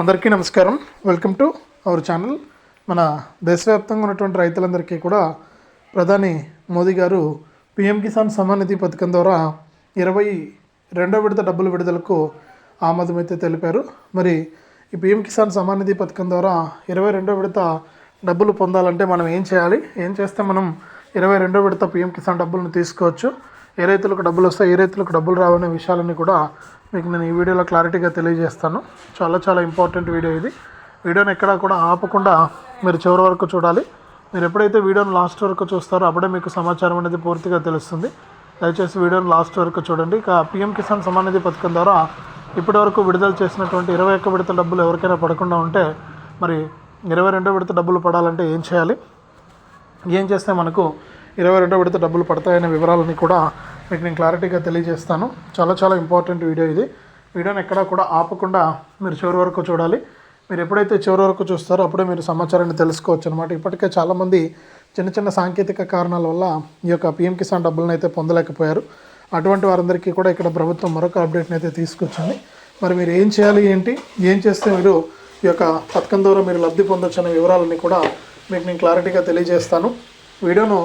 అందరికీ నమస్కారం. Welcome to our channel మన దేశవ్యాప్తంగా ఉన్నటువంటి రైతులందరికీ కూడా ప్రధాని మోదీ గారు పిఎం కిసాన్ సమ్మాన్ నిధి పథకం ద్వారా ఇరవై రెండో విడత డబ్బుల విడుదలకు ఆమోదమైతే తెలిపారు. మరి ఈ పిఎం కిసాన్ సమ్మాన్ నిధి పథకం ద్వారా ఇరవై రెండో విడత డబ్బులు పొందాలంటే మనం ఏం చేయాలి? ఏం చేస్తే మనం ఇరవై రెండో విడత పిఎం కిసాన్ డబ్బులను తీసుకోవచ్చు? ఏ రైతులకు డబ్బులు వస్తాయి ఏ రైతులకు డబ్బులు రావనే విషయాలన్నీ కూడా మీకు నేను ఈ వీడియోలో క్లారిటీగా తెలియజేస్తాను. చాలా చాలా ఇంపార్టెంట్ వీడియో ఇది. వీడియోని ఎక్కడా కూడా ఆపకుండా మీరు చివరి వరకు చూడాలి. మీరు ఎప్పుడైతే వీడియోని లాస్ట్ వరకు చూస్తారో అప్పుడే మీకు సమాచారం అనేది పూర్తిగా తెలుస్తుంది. దయచేసి వీడియోని లాస్ట్ వరకు చూడండి. ఇక పిఎం కిసాన్ సమాన్ నిధి పథకం ద్వారా ఇప్పటి వరకు విడుదల చేసినటువంటి ఇరవై ఒక్క విడత డబ్బులు ఎవరికైనా పడకుండా ఉంటే మరి ఇరవై రెండో విడత డబ్బులు పడాలంటే ఏం చేయాలి? ఏం చేస్తే మనకు ఇరవై రెండో విడత డబ్బులు పడతాయనే వివరాలని కూడా మీకు నేను క్లారిటీగా తెలియజేస్తాను. చాలా చాలా ఇంపార్టెంట్ వీడియో ఇది. వీడియోని ఎక్కడా కూడా ఆపకుండా మీరు చివరి వరకు చూడాలి. మీరు ఎప్పుడైతే చివరి వరకు చూస్తారో అప్పుడే మీరు సమాచారాన్ని తెలుసుకోవచ్చు అనమాట ఇప్పటికే చాలామంది చిన్న చిన్న సాంకేతిక కారణాల వల్ల ఈ యొక్క పిఎం కిసాన్ డబ్బులను అయితే పొందలేకపోయారు. అటువంటి వారందరికీ కూడా ఇక్కడ ప్రభుత్వం మరొక అప్డేట్ని అయితే తీసుకొచ్చింది. మరి మీరు ఏం చేయాలి ఏంటి ఏం చేస్తే మీరు ఈ యొక్క పథకం ద్వారా మీరు లబ్ధి పొందొచ్చు అనే వివరాలన్నీ కూడా మీకు నేను క్లారిటీగా తెలియజేస్తాను. వీడియోను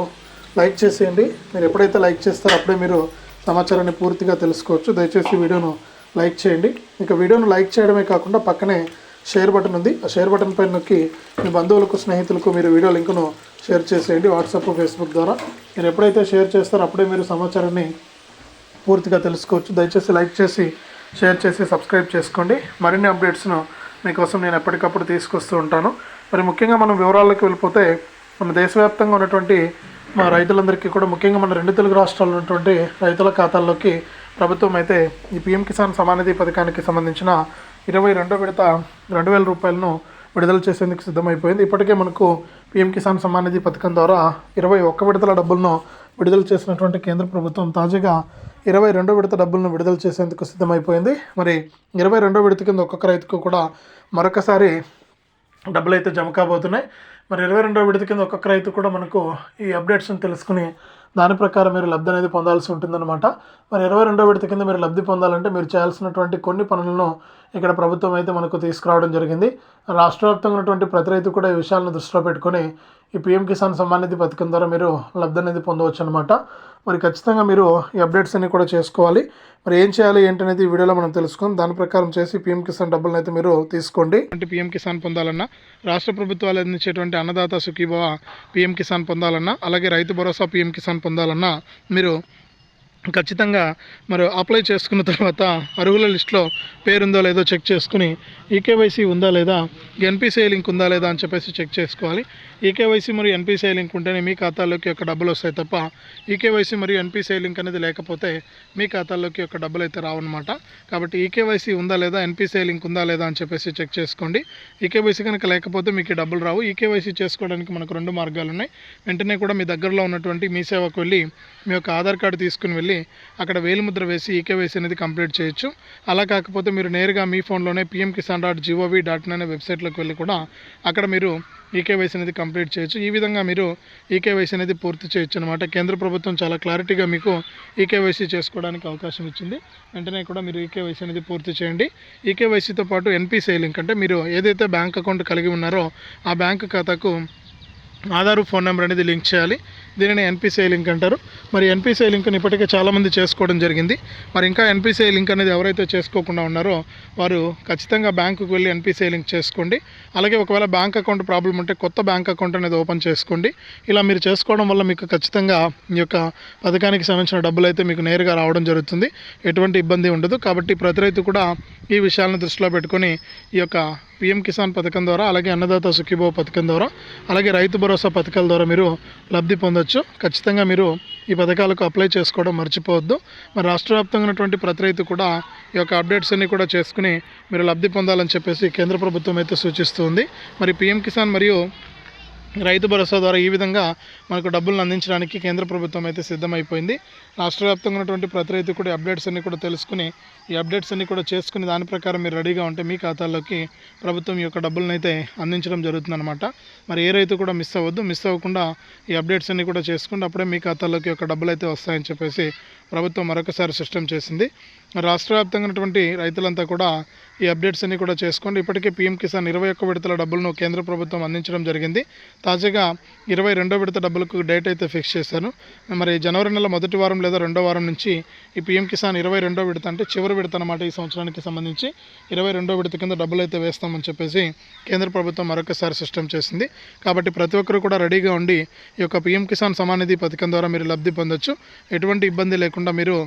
లైక్ చేసేయండి. మీరు ఎప్పుడైతే లైక్ చేస్తారో అప్పుడే మీరు సమాచారాన్ని పూర్తిగా తెలుసుకోవచ్చు. దయచేసి వీడియోను లైక్ చేయండి. ఇక వీడియోను లైక్ చేయడమే కాకుండా పక్కనే షేర్ బటన్ ఉంది. ఆ షేర్ బటన్ పైన నొక్కి మీ బంధువులకు స్నేహితులకు మీరు వీడియో లింకును షేర్ చేసేయండి వాట్సాప్ ఫేస్బుక్ ద్వారా. మీరు ఎప్పుడైతే షేర్ చేస్తారో అప్పుడే మీరు సమాచారాన్ని పూర్తిగా తెలుసుకోవచ్చు. దయచేసి లైక్ చేసి షేర్ చేసి సబ్స్క్రైబ్ చేసుకోండి. మరిన్ని అప్డేట్స్ను మీకోసం నేను ఎప్పటికప్పుడు తీసుకొస్తూ ఉంటాను. మరి ముఖ్యంగా మనం వివరాల్లోకి వెళ్ళిపోతే మన దేశవ్యాప్తంగా ఉన్నటువంటి మా రైతులందరికీ కూడా ముఖ్యంగా మన రెండు తెలుగు రాష్ట్రాల్లో ఉన్నటువంటి రైతుల ఖాతాల్లోకి ప్రభుత్వం అయితే ఈ పిఎం కిసాన్ సమానిధి పథకానికి సంబంధించిన ఇరవై రెండో విడత రెండు వేల రూపాయలను విడుదల చేసేందుకు సిద్ధమైపోయింది. ఇప్పటికే మనకు పిఎం కిసాన్ సమానిధి పథకం ద్వారా ఇరవై ఒక్క విడతల డబ్బులను విడుదల చేసినటువంటి కేంద్ర ప్రభుత్వం తాజాగా ఇరవై రెండో విడత డబ్బులను విడుదల చేసేందుకు సిద్ధమైపోయింది. మరి ఇరవై రెండో విడత కింద ఒక్కొక్క రైతుకు కూడా మరొకసారి డబ్బులు అయితే జమ కాబోతున్నాయి. మరి ఇరవై రెండో విడత కింద ఒక్కొక్క రైతు కూడా మనకు ఈ అప్డేట్స్ని తెలుసుకుని దాని ప్రకారం మీరు లబ్ధి అనేది పొందాల్సి ఉంటుందన్నమాట. మరి ఇరవై రెండో విడత కింద మీరు లబ్ధి పొందాలంటే మీరు చేయాల్సినటువంటి కొన్ని పనులను ఇక్కడ ప్రభుత్వం అయితే మనకు తీసుకురావడం జరిగింది. రాష్ట్ర వ్యాప్తంగా ఉన్నటువంటి ప్రతి రైతు కూడా ఈ విషయాలను దృష్టిలో పెట్టుకొని ఈ పిఎం కిసాన్ సమ్మాన్ నిధి పథకం ద్వారా మీరు లబ్ధి అనేది పొందవచ్చు అనమాట మరి ఖచ్చితంగా మీరు ఈ అప్డేట్స్ అన్ని కూడా చేసుకోవాలి. మరి ఏం చేయాలి ఏంటనేది ఈ వీడియోలో మనం తెలుసుకుందాం. దాని ప్రకారం చేసి పిఎం కిసాన్ డబ్బులను అయితే మీరు తీసుకోండి. అంటే పిఎం కిసాన్ పొందాలన్నా రాష్ట్ర ప్రభుత్వాలు అందించేటువంటి అన్నదాత సుఖీభవ పిఎం కిసాన్ పొందాలన్నా అలాగే రైతు భరోసా పిఎం కిసాన్ పొందాలన్నా మీరు ఖచ్చితంగా మరి అప్లై చేసుకున్న తర్వాత అర్హుల లిస్టులో పేరుందో లేదో చెక్ చేసుకుని ఈకేవైసీ ఉందా లేదా ఎన్పిసిఐ లింక్ ఉందా లేదా అని చెప్పేసి చెక్ చేసుకోవాలి. ఈకేవైసీ మరియు ఎన్పిసిఐ లింక్ ఉంటేనే మీ ఖాతాలోకి యొక్క డబ్బులు వస్తాయి తప్ప ఈకేవైసీ మరియు ఎన్పిసిఐ లింక్ అనేది లేకపోతే మీ ఖాతాలోకి యొక్క డబ్బులు అయితే రావన్నమాట. కాబట్టి ఈకేవైసీ ఉందా లేదా ఎన్పిసిఐ లింక్ ఉందా లేదా అని చెప్పేసి చెక్ చేసుకోండి. ఈకేవైసీ కనుక లేకపోతే మీకు డబ్బులు రావు. ఈకేవైసీ చేసుకోవడానికి మనకు రెండు మార్గాలు ఉన్నాయి. వెంటనే కూడా మీ దగ్గరలో ఉన్నటువంటి మీ సేవకు వెళ్ళి మీ యొక్క ఆధార్ కార్డు తీసుకుని వెళ్ళి అక్కడ వేలిముద్ర వేసి ఈకేవైసీ అనేది కంప్లీట్ చేయొచ్చు. అలా కాకపోతే మీరు నేరుగా మీ ఫోన్లోనే PM Kisan dot G O V dot in అనే వెబ్సైట్లోకి వెళ్ళి కూడా అక్కడ మీరు ఈకేవైసీ అనేది కంప్లీట్ చేయొచ్చు. ఈ విధంగా మీరు ఈకేవైసీ అనేది పూర్తి చేయొచ్చు అనమాట కేంద్ర ప్రభుత్వం చాలా క్లారిటీగా మీకు ఈకేవైసీ చేసుకోవడానికి అవకాశం ఇచ్చింది. వెంటనే కూడా మీరు ఈకేవైసీ అనేది పూర్తి చేయండి. ఈకేవైసీతో పాటు ఎన్పిసిఐ లింక్ అంటే మీరు ఏదైతే బ్యాంక్ అకౌంట్ కలిగి ఉన్నారో ఆ బ్యాంక్ ఖాతాకు ఆధార్ ఫోన్ నెంబర్ అనేది లింక్ చేయాలి. దీనిని ఎన్పిసిఐ లింక్ అంటారు. మరి ఎన్పిసిఐ లింక్ని ఇప్పటికే చాలామంది చేసుకోవడం జరిగింది. మరి ఇంకా ఎన్పిసిఐ లింక్ అనేది ఎవరైతే చేసుకోకుండా ఉన్నారో వారు ఖచ్చితంగా బ్యాంకుకు వెళ్ళి ఎన్పిసిఐ లింక్ చేసుకోండి. అలాగే ఒకవేళ బ్యాంక్ అకౌంట్ ప్రాబ్లం ఉంటే కొత్త బ్యాంక్ అకౌంట్ అనేది ఓపెన్ చేసుకోండి. ఇలా మీరు చేసుకోవడం వల్ల మీకు ఖచ్చితంగా ఈ యొక్క పథకానికి సంబంధించిన డబ్బులు అయితే మీకు నేరుగా రావడం జరుగుతుంది. ఎటువంటి ఇబ్బంది ఉండదు. కాబట్టి ప్రతి రైతు కూడా ఈ విషయాలను దృష్టిలో పెట్టుకొని ఈ యొక్క పిఎం కిసాన్ పథకం ద్వారా అలాగే అన్నదాత సుఖీభావ పథకం ద్వారా అలాగే రైతు భరోసా పథకాల ద్వారా మీరు లబ్ధి పొందొచ్చు. ఖచ్చితంగా మీరు ఈ పథకాలకు అప్లై చేసుకోవడం మర్చిపోవద్దు. మరి రాష్ట్ర వ్యాప్తంగా ఉన్నటువంటి ప్రతి రైతు కూడా ఈ యొక్క అప్డేట్స్ అన్ని కూడా చేసుకుని మీరు లబ్ధి పొందాలని చెప్పేసి కేంద్ర ప్రభుత్వం అయితే సూచిస్తుంది. మరి పిఎం కిసాన్ మరియు రైతు భరోసా ద్వారా ఈ విధంగా మనకు డబ్బులను అందించడానికి కేంద్ర ప్రభుత్వం అయితే సిద్ధమైపోయింది. రాష్ట్ర వ్యాప్తంగా ఉన్నటువంటి ప్రతి రైతు కూడా అప్డేట్స్ అన్ని కూడా తెలుసుకుని ఈ అప్డేట్స్ అన్ని కూడా చేసుకుని దాని ప్రకారం మీరు రెడీగా ఉంటే మీ ఖాతాల్లోకి ప్రభుత్వం యొక్క డబ్బులను అయితే అందించడం జరుగుతుందన్నమాట. మరి ఏ రైతు కూడా మిస్ అవ్వద్దు. మిస్ అవ్వకుండా ఈ అప్డేట్స్ అన్ని కూడా చేసుకుంటే అప్పుడే మీ ఖాతాల్లోకి యొక్క డబ్బులు అయితే వస్తాయని చెప్పేసి ప్రభుత్వం మరొకసారి సిస్టమ్ చేసింది. రాష్ట్ర వ్యాప్తంగా ఉన్నటువంటి రైతులంతా కూడా ఈ అప్డేట్స్ అన్ని కూడా చేసుకోండి. ఇప్పటికే పీఎం కిసాన్ ఇరవై ఒక్క విడతల డబ్బులను కేంద్ర ప్రభుత్వం అందించడం జరిగింది. తాజాగా ఇరవై రెండో విడత డబ్బులకు డేట్ అయితే ఫిక్స్ చేశాను మరి జనవరి నెల మొదటి వారం లేదా రెండో వారం నుంచి ఈ పీఎం కిసాన్ ఇరవై రెండో విడత అంటే చివరి విడత అనమాట ఈ సంవత్సరానికి సంబంధించి. ఇరవై రెండో విడత కింద డబ్బులు అయితే వేస్తామని చెప్పేసి కేంద్ర ప్రభుత్వం మరొకసారి సిస్టమ్ చేసింది. కాబట్టి ప్రతి ఒక్కరు కూడా రెడీగా ఉండి ఈ యొక్క పీఎం కిసాన్ సమానిధి పథకం ద్వారా మీరు లబ్ధి పొందొచ్చు. ఎటువంటి ఇబ్బంది లేకుండా మీరు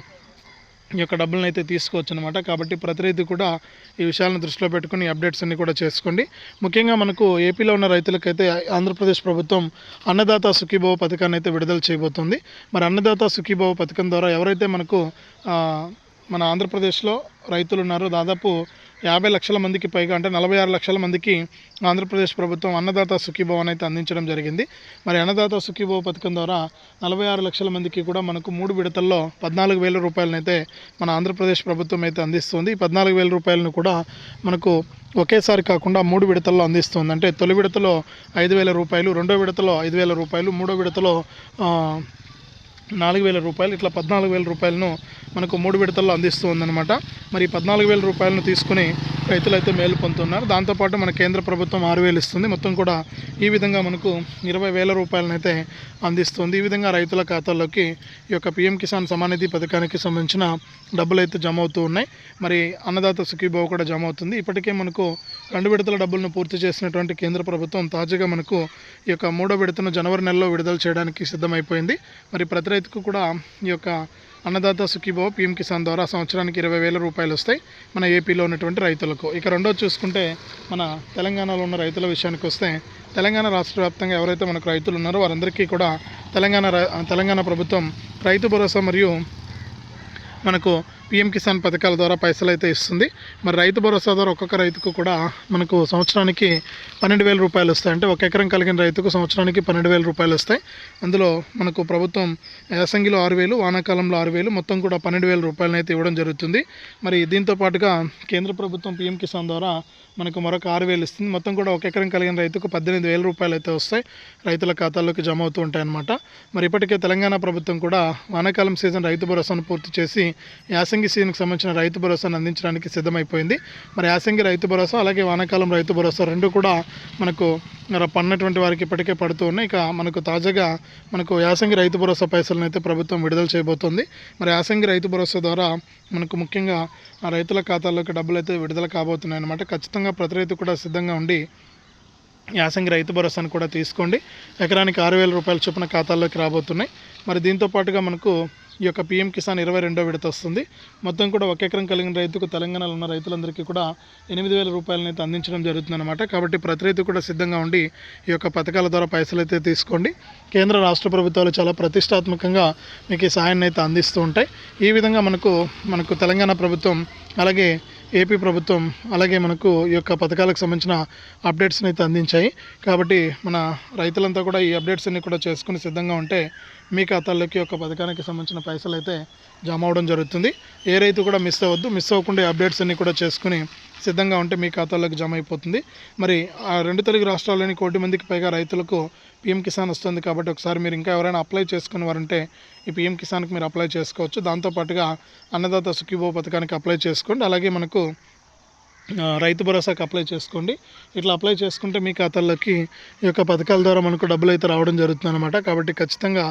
యొక్క డబ్బులను అయితే తీసుకోవచ్చు అనమాట కాబట్టి ప్రతి రైతు కూడా ఈ విషయాలను దృష్టిలో పెట్టుకుని అప్డేట్స్ అన్ని కూడా చేసుకోండి. ముఖ్యంగా మనకు ఏపీలో ఉన్న రైతులకైతే ఆంధ్రప్రదేశ్ ప్రభుత్వం అన్నదాత సుఖీభావ పథకాన్ని అయితే విడుదల చేయబోతుంది. మరి అన్నదాత సుఖీభావ పథకం ద్వారా ఎవరైతే మనకు మన ఆంధ్రప్రదేశ్లో రైతులు ఉన్నారో దాదాపు యాభై లక్షల మందికి పైగా అంటే నలభై ఆరు లక్షల మందికి ఆంధ్రప్రదేశ్ ప్రభుత్వం అన్నదాత సుఖీభవన్ అయితే అందించడం జరిగింది. మరి అన్నదాత సుఖీభవ పథకం ద్వారా నలభై ఆరు లక్షల మందికి కూడా మనకు మూడు విడతల్లో పద్నాలుగు వేల రూపాయలనైతే మన ఆంధ్రప్రదేశ్ ప్రభుత్వం అయితే అందిస్తుంది. ఈ పద్నాలుగు వేల రూపాయలను కూడా మనకు ఒకేసారి కాకుండా మూడు విడతల్లో అందిస్తుంది. అంటే తొలి విడతలో ఐదు వేల రూపాయలు రెండో విడతలో ఐదు వేల రూపాయలు మూడో విడతలో నాలుగు వేల రూపాయలు ఇట్లా పద్నాలుగు వేల రూపాయలను మనకు మూడు విడతల్లో అందిస్తూ ఉందన్నమాట. మరి పద్నాలుగు వేల రూపాయలను తీసుకుని రైతులు అయితే మేలు పొందుతున్నారు. దాంతోపాటు మన కేంద్ర ప్రభుత్వం ఆరు వేలు ఇస్తుంది. మొత్తం కూడా ఈ విధంగా మనకు ఇరవై వేల రూపాయలను అయితే అందిస్తుంది. ఈ విధంగా రైతుల ఖాతాల్లోకి ఈ యొక్క పిఎం కిసాన్ సమానిధి పథకానికి సంబంధించిన డబ్బులు అయితే జమ అవుతూ ఉన్నాయి. మరి అన్నదాత సుఖీభావ కూడా జమ అవుతుంది. ఇప్పటికే మనకు రెండు విడతల డబ్బులను పూర్తి చేసినటువంటి కేంద్ర ప్రభుత్వం తాజాగా మనకు ఈ యొక్క మూడో విడతను జనవరి నెలలో విడుదల చేయడానికి సిద్ధమైపోయింది. మరి ప్రతి రైతుకు కూడా ఈ యొక్క అన్నదాత సుఖీభావ పీఎం కిసాన్ ద్వారా సంవత్సరానికి ఇరవై వేల రూపాయలు వస్తాయి మన ఏపీలో ఉన్నటువంటి రైతులకు. ఇక రెండో చూసుకుంటే మన తెలంగాణలో ఉన్న రైతుల విషయానికి వస్తే తెలంగాణ రాష్ట్ర వ్యాప్తంగా ఎవరైతే మనకు రైతులు ఉన్నారో వారందరికీ కూడా తెలంగాణ తెలంగాణ ప్రభుత్వం రైతు భరోసా మరియు మనకు పిఎం కిసాన్ పథకాల ద్వారా పైసలు అయితే ఇస్తుంది. మరి రైతు భరోసా ద్వారా ఒక్కొక్క రైతుకు కూడా మనకు సంవత్సరానికి పన్నెండు వేల రూపాయలు వస్తాయి. అంటే ఒక ఎకరం కలిగిన రైతుకు సంవత్సరానికి పన్నెండు వేల రూపాయలు వస్తాయి. అందులో మనకు ప్రభుత్వం యాసంగిలో ఆరు వేలు వానాకాలంలో ఆరు వేలు మొత్తం కూడా పన్నెండు వేల రూపాయలను అయితే ఇవ్వడం జరుగుతుంది. మరి దీంతో పాటుగా కేంద్ర ప్రభుత్వం పిఎం కిసాన్ ద్వారా మనకు మరొక ఆరు వేలు ఇస్తుంది. మొత్తం కూడా ఒక ఎకరం కలిగిన రైతుకు పద్దెనిమిది వేల రూపాయలు అయితే వస్తాయి. రైతుల ఖాతాల్లోకి జమ అవుతూ ఉంటాయన్నమాట మరి ఇప్పటికే తెలంగాణ ప్రభుత్వం కూడా వానాకాలం సీజన్ రైతు భరోసాను పూర్తి చేసి యాసంగి సీజన్కి సంబంధించిన రైతు భరోసాను అందించడానికి సిద్ధమైపోయింది. మరి యాసంగి రైతు భరోసా అలాగే వానాకాలం రైతు భరోసా రెండు కూడా మనకు పన్నటువంటి వారికి ఇప్పటికే పడుతూ ఉన్నాయి. ఇక మనకు తాజాగా మనకు యాసంగి రైతు భరోసా పైసలను అయితే ప్రభుత్వం విడుదల చేయబోతోంది. మరి యాసంగి రైతు భరోసా ద్వారా మనకు ముఖ్యంగా రైతుల ఖాతాల్లోకి డబ్బులు అయితే విడుదల కాబోతున్నాయి అనమాట ఖచ్చితంగా ప్రతి రైతు కూడా సిద్ధంగా ఉండి యాసంగి రైతు భరోసాను కూడా తీసుకోండి. ఎకరానికి ఆరు వేల రూపాయల చొప్పున ఖాతాల్లోకి రాబోతున్నాయి. మరి దీంతో పాటుగా మనకు ఈ యొక్క పిఎం కిసాన్ ఇరవై రెండో విడత వస్తుంది. మొత్తం కూడా ఒక ఎకరం కలిగిన రైతుకు తెలంగాణలో ఉన్న రైతులందరికీ కూడా ఎనిమిది వేల రూపాయలనైతే అందించడం జరుగుతుందన్నమాట. కాబట్టి ప్రతి రైతు కూడా సిద్ధంగా ఉండి ఈ యొక్క పథకాల ద్వారా పైసలు అయితే తీసుకోండి. కేంద్ర రాష్ట్ర ప్రభుత్వాలు చాలా ప్రతిష్టాత్మకంగా మీకు ఈ సహాయాన్ని అయితే అందిస్తూ ఉంటాయి. ఈ విధంగా మనకు మనకు తెలంగాణ ప్రభుత్వం అలాగే ఏపీ ప్రభుత్వం అలాగే మనకు ఈ యొక్క పథకాలకు సంబంధించిన అప్డేట్స్ని అయితే అందించాయి. కాబట్టి మన రైతులంతా కూడా ఈ అప్డేట్స్ అన్ని కూడా చేసుకుని సిద్ధంగా ఉంటే మీ ఖాతాల్లోకి ఒక పథకానికి సంబంధించిన పైసలు అయితే జమ అవడం జరుగుతుంది. ఏ రైతు కూడా మిస్ అవ్వద్దు. మిస్ అవ్వకుండా అప్డేట్స్ అన్ని కూడా చేసుకుని సిద్ధంగా ఉంటే మీ ఖాతాలోకి జమ అయిపోతుంది. మరి ఆ రెండు తెలుగు రాష్ట్రాల్లోని కోటి మందికి పైగా రైతులకు పిఎం కిసాన్ వస్తుంది కాబట్టి ఒకసారి మీరు ఇంకా ఎవరైనా అప్లై చేసుకుని వారంటే ఈ పిఎం కిసాన్కి మీరు అప్లై చేసుకోవచ్చు. దాంతోపాటుగా అన్నదాత సుఖీభో పథకానికి అప్లై చేసుకోండి. అలాగే మనకు రైతు భరోసాకి అప్లై చేసుకోండి. ఇట్లా అప్లై చేసుకుంటే మీ ఖాతాల్లోకి ఈ యొక్క పథకాల ద్వారా మనకు డబ్బులు అయితే రావడం జరుగుతుంది అనమాట కాబట్టి ఖచ్చితంగా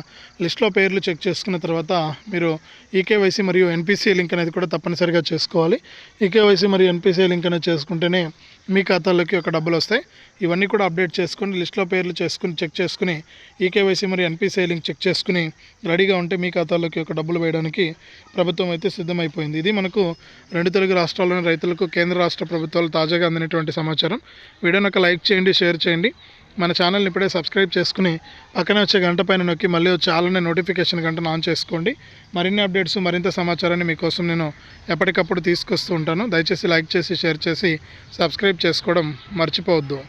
లిస్ట్లో పేర్లు చెక్ చేసుకున్న తర్వాత మీరు ఈకేవైసీ మరియు ఎన్పిసిఐ లింక్ అనేది కూడా తప్పనిసరిగా చేసుకోవాలి. ఈకేవైసీ మరియు ఎన్పిసిఐ లింక్ అనేది చేసుకుంటేనే మీ ఖాతాల్లోకి ఒక డబ్బులు వస్తాయి. ఇవన్నీ కూడా అప్డేట్ చేసుకుని లిస్ట్లో పేర్లు చేసుకుని చెక్ చేసుకుని ఈకేవైసీ మరియు ఎన్పిసిఐ లింక్ చెక్ చేసుకుని రెడీగా ఉంటే మీ ఖాతాల్లోకి ఒక డబ్బులు వేయడానికి ప్రభుత్వం అయితే సిద్ధమైపోయింది. ఇది మనకు రెండు తెలుగు రాష్ట్రాల్లోని రైతులకు కేంద్ర రాష్ట్ర ప్రభుత్వాలు తాజాగా అందినటువంటి సమాచారం. వీడియోని ఒక లైక్ చేయండి షేర్ చేయండి. మన ఛానల్ని ఇప్పుడే సబ్స్క్రైబ్ చేసుకుని పక్కనే వచ్చే గంట పైన నొక్కి మళ్ళీ వచ్చే ఆలనే నోటిఫికేషన్ గంటను ఆన్ చేసుకోండి. మరిన్ని అప్డేట్స్ మరింత సమాచారాన్ని మీకోసం నేను ఎప్పటికప్పుడు తీసుకొస్తూ ఉంటాను. దయచేసి లైక్ చేసి షేర్ చేసి సబ్స్క్రైబ్ చేసుకోవడం మర్చిపోవద్దు.